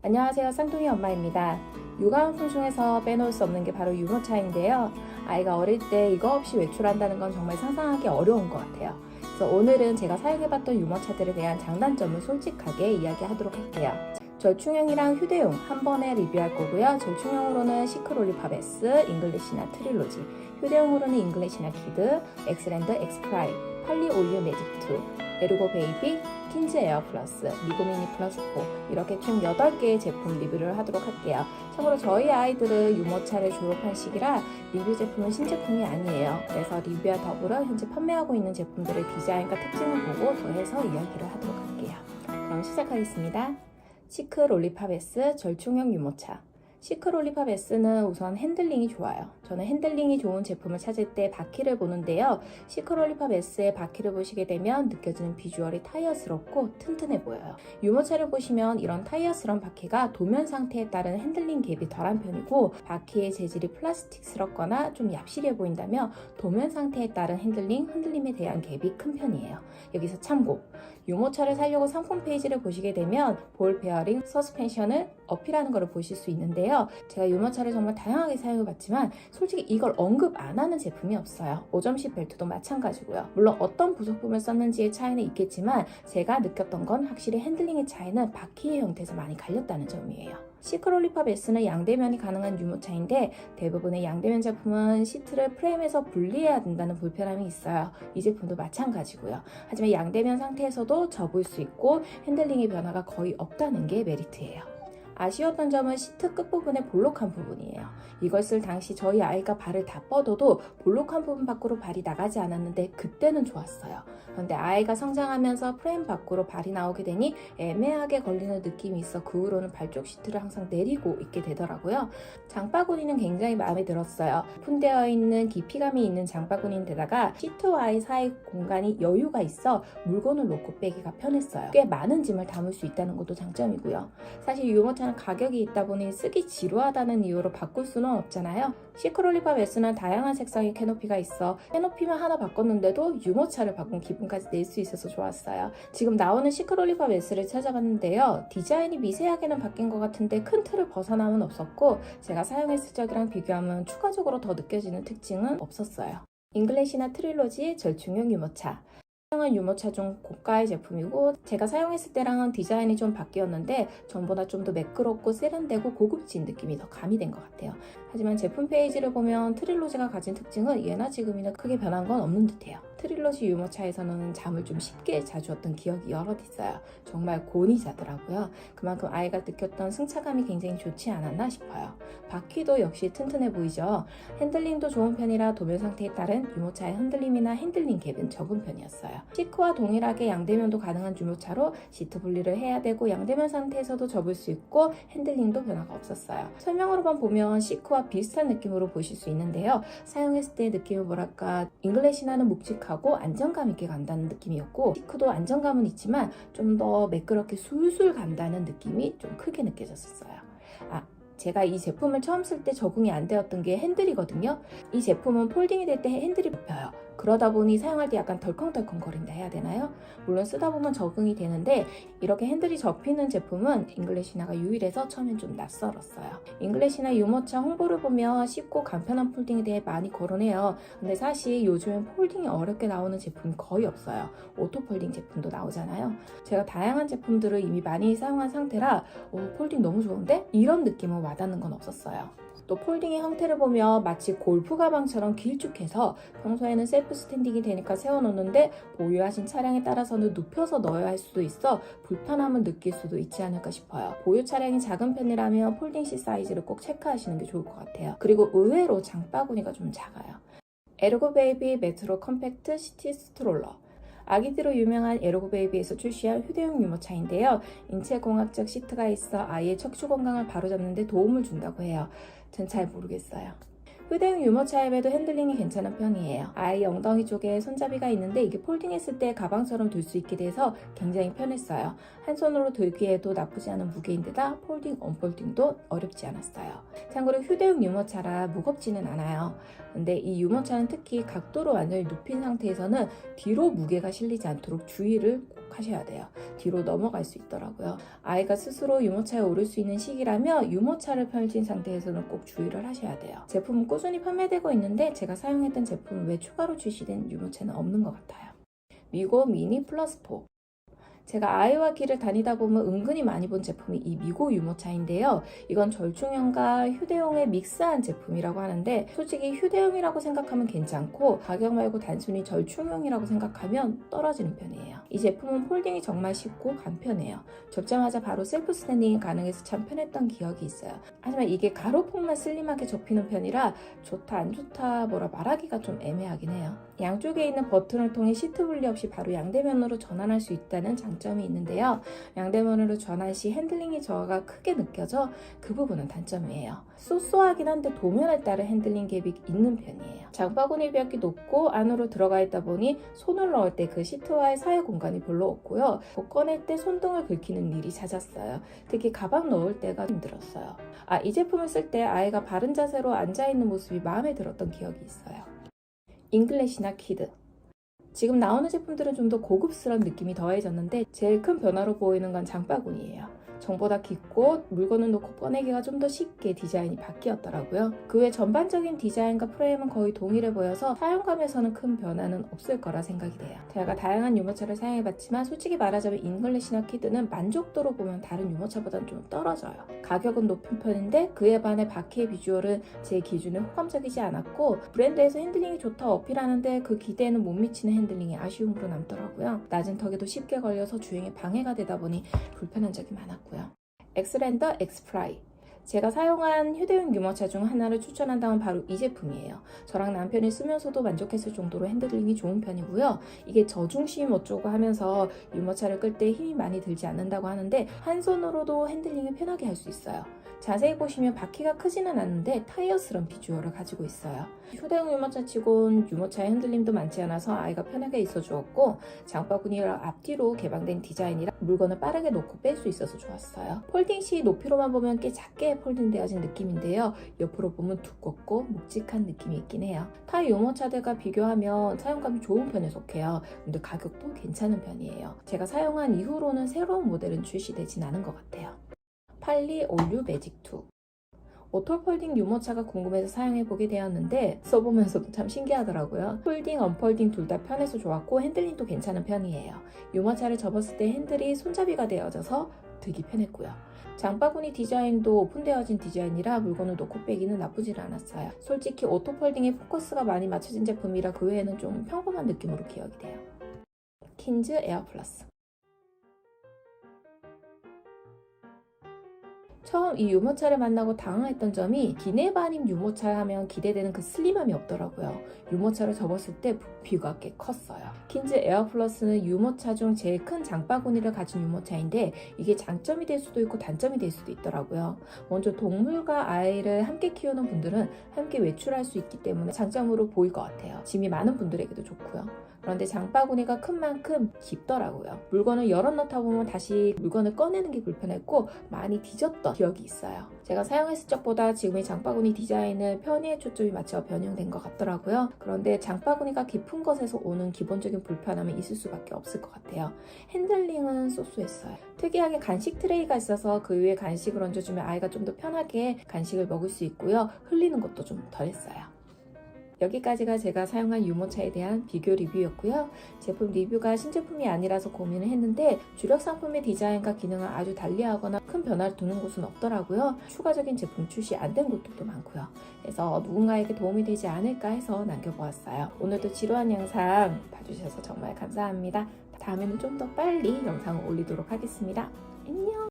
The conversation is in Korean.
안녕하세요. 쌍둥이 엄마입니다. 육아용품 중에서 빼놓을 수 없는 게 바로 유모차인데요. 아이가 어릴 때 이거 없이 외출한다는 건 정말 상상하기 어려운 것 같아요. 그래서 오늘은 제가 사용해봤던 유모차들에 대한 장단점을 솔직하게 이야기하도록 할게요. 절충형이랑 휴대용 한 번에 리뷰할 거고요. 절충형으로는 시크롤리팝 S, 잉글리시나 트릴로지, 휴대용으로는 잉글리시나 키드, 엑스랜드 엑스프라임, 팔리 올류 매직 2, 에르고 베이비, 킨즈 에어 플러스, 미고미니 플러스 4 이렇게 총 8개의 제품 리뷰를 하도록 할게요. 참고로 저희 아이들은 유모차를 졸업한 시기라 리뷰 제품은 신제품이 아니에요. 그래서 리뷰와 더불어 현재 판매하고 있는 제품들의 디자인과 특징을 보고 더해서 이야기를 하도록 할게요. 그럼 시작하겠습니다. 시크 롤리팝 S 절충형 유모차 시크 롤리팝 S는 우선 핸들링이 좋아요. 저는 핸들링이 좋은 제품을 찾을 때 바퀴를 보는데요. 시크 롤리팝 S의 바퀴를 보시게 되면 느껴지는 비주얼이 타이어스럽고 튼튼해 보여요. 유모차를 보시면 이런 타이어스러운 바퀴가 도면 상태에 따른 핸들링 갭이 덜한 편이고 바퀴의 재질이 플라스틱스럽거나 좀 얍실해 보인다면 도면 상태에 따른 핸들링, 흔들림에 대한 갭이 큰 편이에요. 여기서 참고 유모차를 사려고 상품 페이지를 보시게 되면 볼 베어링, 서스펜션을 어필하는 것을 보실 수 있는데요. 제가 유모차를 정말 다양하게 사용해봤지만 솔직히 이걸 언급 안 하는 제품이 없어요. 5점씩 벨트도 마찬가지고요. 물론 어떤 부속품을 썼는지의 차이는 있겠지만 제가 느꼈던 건 확실히 핸들링의 차이는 바퀴의 형태에서 많이 갈렸다는 점이에요. 시크롤리팝 S는 양대면이 가능한 유모차인데 대부분의 양대면 제품은 시트를 프레임에서 분리해야 된다는 불편함이 있어요. 이 제품도 마찬가지고요. 하지만 양대면 상태에서도 접을 수 있고 핸들링의 변화가 거의 없다는 게 메리트예요. 아쉬웠던 점은 시트 끝부분의 볼록한 부분이에요. 쓸 당시 저희 아이가 발을 다 뻗어도 볼록한 부분 밖으로 발이 나가지 않았는데 그때는 좋았어요. 그런데 아이가 성장하면서 프레임 밖으로 발이 나오게 되니 애매하게 걸리는 느낌이 있어 그 후로는 발쪽 시트를 항상 내리고 있게 되더라고요. 장바구니는 굉장히 마음에 들었어요. 오픈되어 있는 깊이감이 있는 장바구니인데다가 시트와 아이 사이 공간이 여유가 있어 물건을 놓고 빼기가 편했어요. 꽤 많은 짐을 담을 수 있다는 것도 장점이고요. 사실 유모차 는 가격이 있다 보니 쓰기 지루하다는 이유로 바꿀 수는 없잖아요. 시크롤리팝 S는 다양한 색상의 캐노피가 있어 캐노피만 하나 바꿨는데도 유모차를 바꾼 기분까지 낼 수 있어서 좋았어요. 지금 나오는 시크롤리팝 S를 찾아봤는데요. 디자인이 미세하게는 바뀐 것 같은데 큰 틀을 벗어남은 없었고 제가 사용했을 적이랑 비교하면 추가적으로 더 느껴지는 특징은 없었어요. 잉글래시나 트릴로지의 절충형 유모차 사용한 유모차 중 고가의 제품이고 제가 사용했을 때랑은 디자인이 좀 바뀌었는데 전보다 좀 더 매끄럽고 세련되고 고급진 느낌이 더 가미된 것 같아요. 하지만 제품 페이지를 보면 트릴로지가 가진 특징은 예나 지금이나 크게 변한 건 없는 듯해요. 트릴로지 유모차에서는 잠을 좀 쉽게 자주었던 기억이 여럿 있어요. 정말 곤히 자더라고요. 그만큼 아이가 느꼈던 승차감이 굉장히 좋지 않았나 싶어요. 바퀴도 역시 튼튼해 보이죠. 핸들링도 좋은 편이라 도면 상태에 따른 유모차의 흔들림이나 핸들링 갭은 적은 편이었어요. 시크와 동일하게 양대면도 가능한 유모차로 시트 분리를 해야 되고 양대면 상태에서도 접을 수 있고 핸들링도 변화가 없었어요. 설명으로만 보면 시크와 비슷한 느낌으로 보실 수 있는데요. 사용했을 때의 느낌은 뭐랄까 잉글래시나는 묵직 하고 안정감 있게 간다는 느낌이었고 시크도 안정감은 있지만 좀 더 매끄럽게 술술 간다는 느낌이 좀 크게 느껴졌었어요. 아 제가 이 제품을 처음 쓸 때 적응이 안 되었던 게 핸들이거든요. 이 제품은 폴딩이 될 때 핸들이 뽑혀요. 그러다 보니 사용할 때 약간 덜컹덜컹 거린다 해야 되나요? 물론 쓰다 보면 적응이 되는데 이렇게 핸들이 접히는 제품은 잉글래시나가 유일해서 처음엔 좀 낯설었어요. 잉글래시나 유모차 홍보를 보면 쉽고 간편한 폴딩에 대해 많이 거론해요. 근데 사실 요즘엔 폴딩이 어렵게 나오는 제품이 거의 없어요. 오토 폴딩 제품도 나오잖아요. 제가 다양한 제품들을 이미 많이 사용한 상태라 어, 폴딩 너무 좋은데? 이런 느낌은 와닿는 건 없었어요. 또 폴딩의 형태를 보면 마치 골프 가방처럼 길쭉해서 평소에는 셀프 스탠딩이 되니까 세워놓는데 보유하신 차량에 따라서는 눕혀서 넣어야 할 수도 있어 불편함을 느낄 수도 있지 않을까 싶어요. 보유 차량이 작은 편이라면 폴딩 시 사이즈를 꼭 체크하시는 게 좋을 것 같아요. 그리고 의외로 장바구니가 좀 작아요. 에르고 베이비 메트로 컴팩트 시티 스트롤러 아기들로 유명한 에르고 베이비에서 출시한 휴대용 유모차인데요. 인체공학적 시트가 있어 아이의 척추 건강을 바로잡는 데 도움을 준다고 해요. 전 잘 모르겠어요. 휴대용 유모차임에도 핸들링이 괜찮은 편이에요. 아이 엉덩이 쪽에 손잡이가 있는데 이게 폴딩했을 때 가방처럼 들 수 있게 돼서 굉장히 편했어요. 한 손으로 들기에도 나쁘지 않은 무게인데다 폴딩, 언폴딩도 어렵지 않았어요. 참고로 휴대용 유모차라 무겁지는 않아요. 근데 이 유모차는 특히 각도로 완전히 눕힌 상태에서는 뒤로 무게가 실리지 않도록 주의를 꼭 하셔야 돼요. 뒤로 넘어갈 수 있더라고요. 아이가 스스로 유모차에 오를 수 있는 시기라면 유모차를 펼친 상태에서는 꼭 주의를 하셔야 돼요. 제품은 꾸준히 판매되고 있는데 제가 사용했던 제품 외 추가로 출시된 유모차는 없는 것 같아요. 미고 미니 플러스 4 제가 아이와 길을 다니다 보면 은근히 많이 본 제품이 이 미고 유모차인데요. 이건 절충형과 휴대용의 믹스한 제품이라고 하는데 솔직히 휴대용이라고 생각하면 괜찮고 가격 말고 단순히 절충형이라고 생각하면 떨어지는 편이에요. 이 제품은 폴딩이 정말 쉽고 간편해요. 접자마자 바로 셀프 스탠딩이 가능해서 참 편했던 기억이 있어요. 하지만 이게 가로폭만 슬림하게 접히는 편이라 좋다 안 좋다 뭐라 말하기가 좀 애매하긴 해요. 양쪽에 있는 버튼을 통해 시트 분리 없이 바로 양대면으로 전환할 수 있다는 장점 이 있는데요. 양대면으로 전환 시 핸들링의 저하가 크게 느껴져 그 부분은 단점이에요. 쏘쏘하긴 한데 도면에 따른 핸들링 갭이 있는 편이에요. 장바구니 벽이 높고 안으로 들어가 있다 보니 손을 넣을 때 그 시트와의 사이 공간이 별로 없고요. 뭐 꺼낼 때 손등을 긁히는 일이 잦았어요. 특히 가방 넣을 때가 힘들었어요. 아, 이 제품을 쓸 때 아이가 바른 자세로 앉아있는 모습이 마음에 들었던 기억이 있어요. 잉글래시나 키드 지금 나오는 제품들은 좀 더 고급스러운 느낌이 더해졌는데 제일 큰 변화로 보이는 건 장바구니예요. 전보다 깊고 물건을 놓고 꺼내기가 좀 더 쉽게 디자인이 바뀌었더라고요. 그 외 전반적인 디자인과 프레임은 거의 동일해 보여서 사용감에서는 큰 변화는 없을 거라 생각이 돼요. 제가 다양한 유모차를 사용해봤지만 솔직히 말하자면 잉글리시나 키드는 만족도로 보면 다른 유모차보다는 좀 떨어져요. 가격은 높은 편인데 그에 반해 바퀴의 비주얼은 제 기준에 호감적이지 않았고 브랜드에서 핸들링이 좋다 어필하는데 그 기대에는 못 미치는 핸들링이 아쉬움으로 남더라고요. 낮은 턱에도 쉽게 걸려서 주행에 방해가 되다 보니 불편한 적이 많았고요. 엑스랜더 엑스프라이 제가 사용한 휴대용 유모차 중 하나를 추천한다면 바로 이 제품이에요. 저랑 남편이 쓰면서도 만족했을 정도로 핸들링이 좋은 편이고요. 이게 저중심 어쩌고 하면서 유모차를 끌 때 힘이 많이 들지 않는다고 하는데 한 손으로도 핸들링을 편하게 할 수 있어요. 자세히 보시면 바퀴가 크지는 않은데 타이어스런 비주얼을 가지고 있어요. 휴대용 유모차 치곤 유모차의 흔들림도 많지 않아서 아이가 편하게 있어 주었고 장바구니랑 앞뒤로 개방된 디자인이라 물건을 빠르게 놓고 뺄 수 있어서 좋았어요. 폴딩 시 높이로만 보면 꽤 작게 폴딩되어진 느낌인데요. 옆으로 보면 두껍고 묵직한 느낌이 있긴 해요. 타 유모차들과 비교하면 사용감이 좋은 편에 속해요. 근데 가격도 괜찮은 편이에요. 제가 사용한 이후로는 새로운 모델은 출시되진 않은 것 같아요. 팔리 올류 매직2 오토 폴딩 유모차가 궁금해서 사용해보게 되었는데 써보면서도 참 신기하더라고요. 폴딩, 언폴딩 둘 다 편해서 좋았고 핸들링도 괜찮은 편이에요. 유모차를 접었을 때 핸들이 손잡이가 되어져서 되게 편했고요. 장바구니 디자인도 오픈되어진 디자인이라 물건을 놓고 빼기는 나쁘질 않았어요. 솔직히 오토 폴딩에 포커스가 많이 맞춰진 제품이라 그 외에는 좀 평범한 느낌으로 기억이 돼요. 킨즈 에어 플러스 처음 이 유모차를 만나고 당황했던 점이 기내반임 유모차 하면 기대되는 그 슬림함이 없더라고요. 유모차를 접었을 때 부피가 꽤 컸어요. 킨즈 에어 플러스는 유모차 중 제일 큰 장바구니를 가진 유모차인데 이게 장점이 될 수도 있고 단점이 될 수도 있더라고요. 먼저 동물과 아이를 함께 키우는 분들은 함께 외출할 수 있기 때문에 장점으로 보일 것 같아요. 짐이 많은 분들에게도 좋고요. 그런데 장바구니가 큰 만큼 깊더라고요. 물건을 열어놓다 보면 다시 물건을 꺼내는 게 불편했고 많이 뒤졌던 기억이 있어요. 제가 사용했을 적보다 지금의 장바구니 디자인은 편의에 초점이 맞춰 변형된 것 같더라고요. 그런데 장바구니가 깊은 것에서 오는 기본적인 불편함이 있을 수밖에 없을 것 같아요. 핸들링은 쏘쏘했어요. 특이하게 간식 트레이가 있어서 그 위에 간식을 얹어주면 아이가 좀 더 편하게 간식을 먹을 수 있고요. 흘리는 것도 좀 덜했어요. 여기까지가 제가 사용한 유모차에 대한 비교 리뷰였고요. 제품 리뷰가 신제품이 아니라서 고민을 했는데 주력 상품의 디자인과 기능을 아주 달리하거나 큰 변화를 두는 곳은 없더라고요. 추가적인 제품 출시 안 된 곳들도 많고요. 그래서 누군가에게 도움이 되지 않을까 해서 남겨보았어요. 오늘도 지루한 영상 봐주셔서 정말 감사합니다. 다음에는 좀 더 빨리 영상을 올리도록 하겠습니다. 안녕!